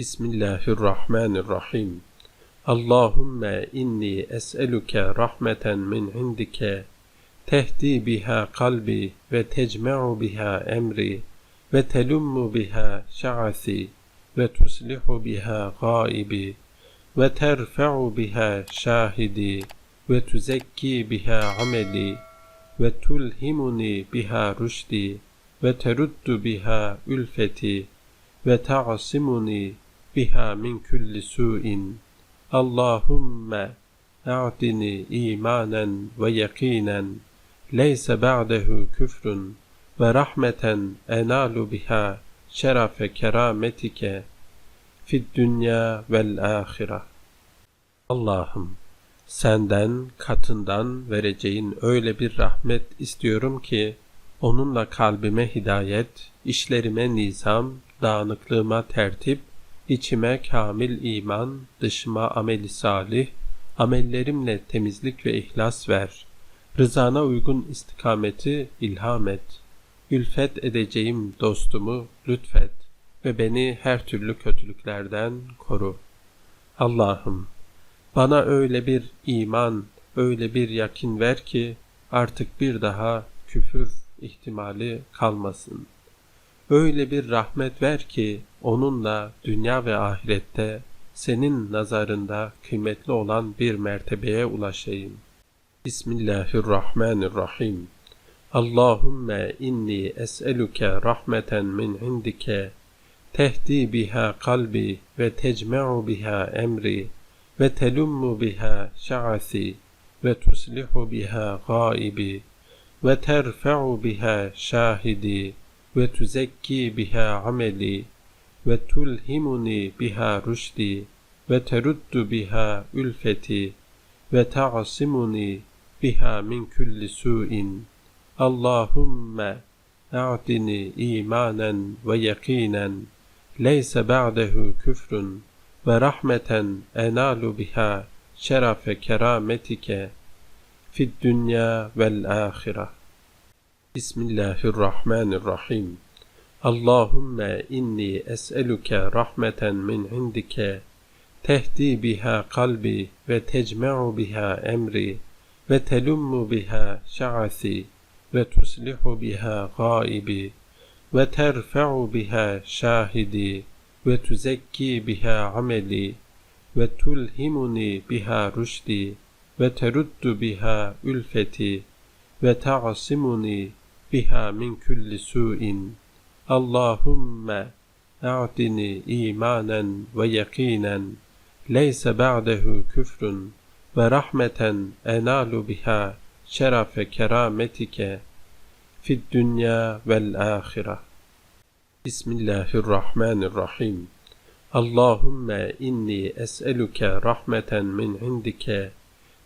بسم الله الرحمن الرحيم اللهم إني أسألك رحمة من عندك تهدي بها قلبي وتجمع بها أمري وتلم بها شعثي وتصلح بها غائبي وترفع بها شاهدي وتزكي بها عملي وتلهمني بها رشدي وترد بها ألفتي وتعصمني biha min kulli su'in. Allahümme a'tini imanen ve yakinen leyse ba'dehu küfrün ve rahmeten enalu biha şerefe kerametike fid dünya vel ahire. Allah'ım senden katından vereceğin öyle bir rahmet istiyorum ki onunla kalbime hidayet, işlerime nizam, dağınıklığıma tertip, içime kamil iman, dışıma ameli salih, amellerimle temizlik ve ihlas ver. Rızana uygun istikameti ilham et. Ülfet edeceğim dostumu lütfet ve beni her türlü kötülüklerden koru. Allah'ım bana öyle bir iman, öyle bir yakin ver ki artık bir daha küfür ihtimali kalmasın. Öyle bir rahmet ver ki onunla dünya ve ahirette senin nazarında kıymetli olan bir mertebeye ulaşayım. Bismillahirrahmanirrahim. Allahümme inni es'eluke rahmeten min indike tehdi biha kalbi ve tecme'u biha emri ve telummu biha şa'asi ve tuslihu biha gaibi ve terfe'u biha şahidi ve tuzekki biha ameli ve tulhimuni biha rüşdi ve teruddu biha ülfeti ve ta'simuni biha min kulli su'in. Allahümme a'tini imanen ve yakinen leyse ba'dehu küfrün ve rahmeten enalu biha şerefe kerametike fid dünya vel ahire. بسم الله الرحمن الرحيم. اللهم إني أسألك رحمة من عندك تهدي بها قلبي وتجمع بها أمري وتلم بها شعثي وتصلح بها غائبي وترفع بها شاهدي وتزكي بها عملي وتلهمني بها رشدي وترد بها ألفتي وتعصمني بها من كل سوء. اللهم أعطني إيمانا ويقينا ليس بعده كفر ورحمة أنال بها شرف كرامتك في الدنيا والآخرة. بسم الله الرحمن الرحيم. اللهم إني أسألك رحمة من عندك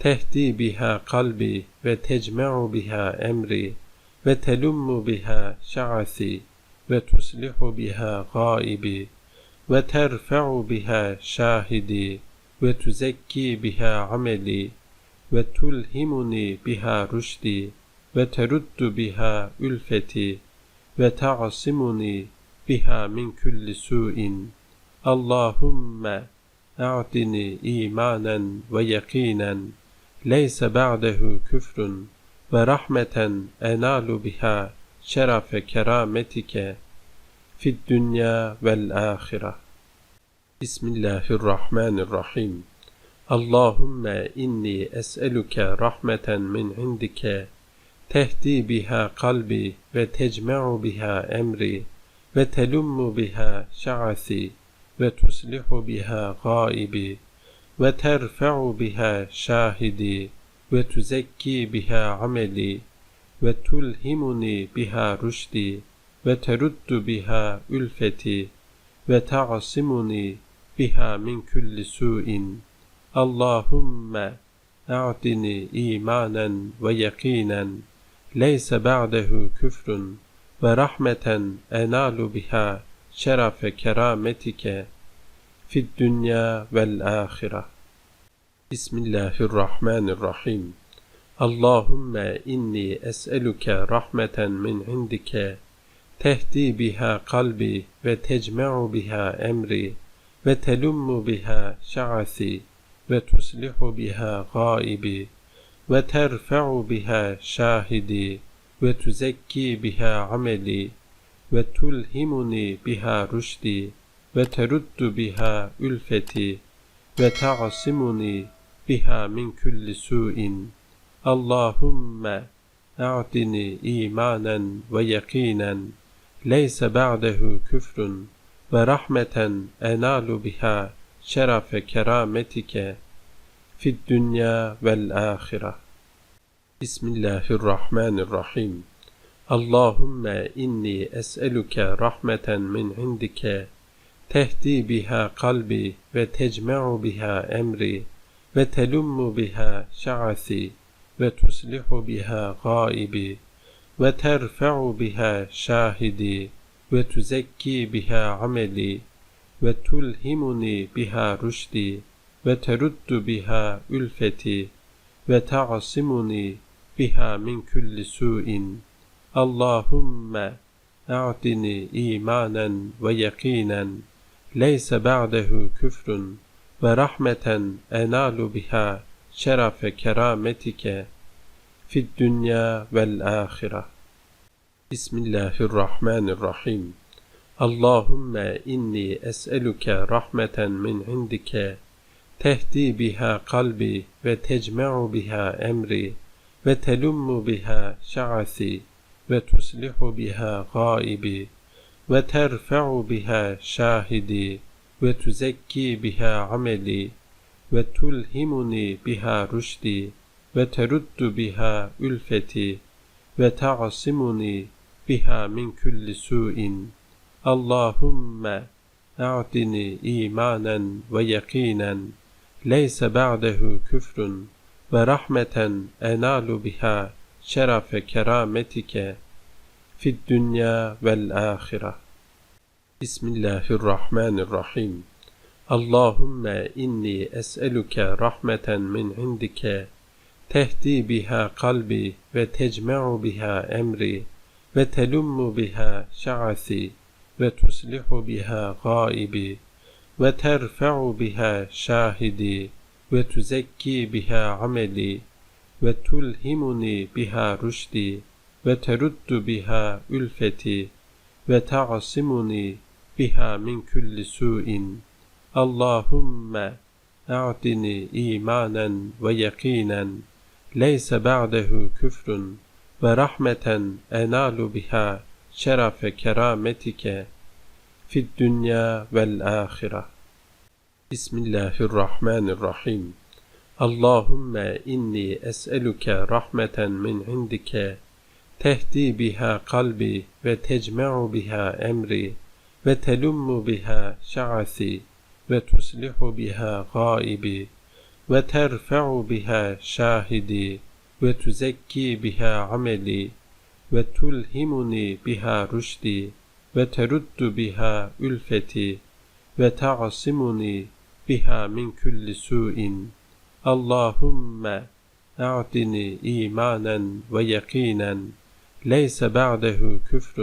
تهدي بها قلبي وتجمع بها أمري. وتلم بها شعثي وتصلح بها غائبي وترفع بها شاهدي وتزكي بها عملي وتلهمني بها رشدي وترد بها ألفتي وتعصمني بها من كل سوء. اللهم أعطني إيمانا ويقينا ليس بعده كفر. Ta'simuni biha min kulli su'in. Allahümme a'tini imanen ve yakinen leyse ba'dehu küfrün ve rahmeten enalu biha şerefe kerametike fid dünya vel ahire. Bismillahirrahmanirrahim. Allahümme inni es'eluke rahmeten min indike tehdi biha kalbi ve tuzekki biha ameli ve tulhimuni biha rüşdi ve teruddu biha ülfeti ve ta'simuni biha min kulli su'in. Allahümme a'tini imanen ve yakinen leyse ba'dehu küfrün ve rahmeten enalu biha şerefe kerametike fid dünya vel بسم الله الرحمن الرحيم. اللهم إني أسألك رحمة من عندك تهدي بها قلبي وتجمع بها أمري وتلم بها شعثي وتصلح بها غائبي وترفع بها شاهدي وتزكي بها عملي وتلهمني بها رشدي وترد بها ألفتي وتعصمني بها من كل سوء. اللهم أعطني إيمانا ويقينا ليس بعده كفر ورحمة أنال بها شرف كرامتك في الدنيا والآخرة. بسم الله الرحمن الرحيم. اللهم إني أسألك رحمة من عندك تهدي بها قلبي وتجمع بها أمري. وتلم بها شعثي وتصلح بها غائبي وترفع بها شاهدي وتزكي بها عملي وتلهمني بها رشدي وترد بها ألفتي وتعصمني بها من كل سوء. اللهم أعطني إيمانا ويقينا ليس بعده كفر. ورحمة أنال بها شرف كرامتك في الدنيا والآخرة. بسم الله الرحمن الرحيم. اللهم إني أسألك رحمة من عندك تهدي بها قلبي وتجمع بها أمري وتلم بها شعثي وتصلح بها غائبي وترفع بها شاهدي وتزكي بها عملي وتلهمني بها رشدي وترد بها ألفتي وتعصمني بها من كل سوء. اللهم أعطني إيمانا ويقينا ليس بعده كفر ورحمة أنال بها شرف كرامتك في الدنيا والآخرة. بسم الله الرحمن الرحيم. اللهم إني أسألك رحمة من عندك تهدي بها قلبي وتجمع بها أمري وتلم بها شعثي وتصلح بها غائبي وترفع بها شاهدي وتزكي بها عملي وتلهمني بها رشدي وترد بها ألفتي وتعصمني بها من كل سوء. اللهم أعطني إيمانا ويقينا ليس بعده كفر ورحمة أنال بها شرف كرامتك في الدنيا والآخرة. بسم الله الرحمن الرحيم. اللهم إني أسألك رحمة من عندك تهدي بها قلبي وتجمع بها أمري. وتلم بها شعثي وتصلح بها غائبي وترفع بها شاهدي وتزكي بها عملي وتلهمني بها رشدي وترد بها ألفتي وتعصمني بها من كل سوء. اللهم أعطني إيمانا ويقينا ليس بعده كفر.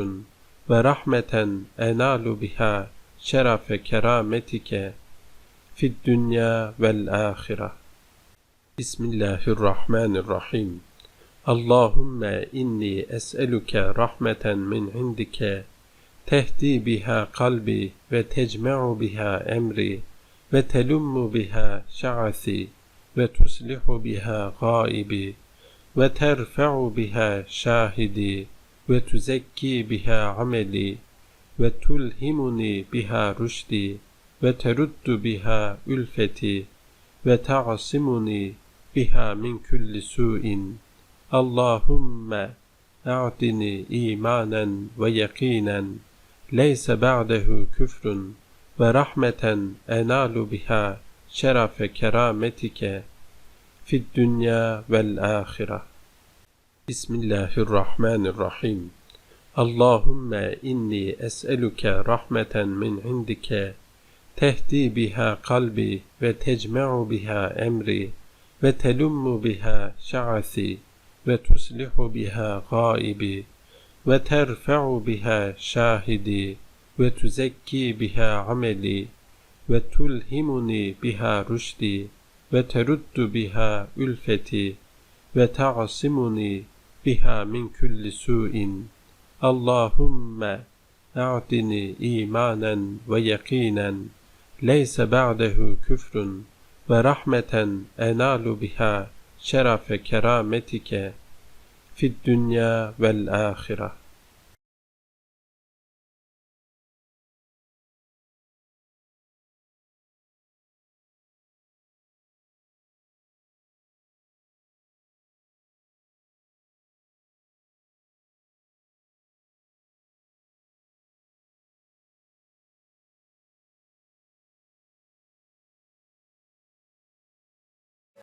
ورحمة أنال بها شرف كرامتك في الدنيا والآخرة. بسم الله الرحمن الرحيم. اللهم إني أسألك رحمة من عندك تهدي بها قلبي وتجمع بها أمري وتلم بها شعثي وتصلح بها غائبي وترفع بها شاهدي وتزكي بها عملي وتلهمني بها رشدي وترد بها ألفتي وتعصمني بها من كل سوء اللهم أعطني إيمانا ويقينا ليس بعده كفر ورحمة أنال بها شرف كرامتك في الدنيا والآخرة بسم الله الرحمن الرحيم. اللهم إني أسألك رحمة من عندك تهدي بها قلبي وتجمع بها أمري وتلم بها شعثي وتصلح بها غائبي وترفع بها شاهدي وتزكي بها عملي وتلهمني بها رشدي وترد بها ألفتي وتعصمني بها من كل سوء اللهم أعطني إيمانا ويقينا ليس بعده كفر ورحمة أنال بها شرف كرامتك في الدنيا والآخرة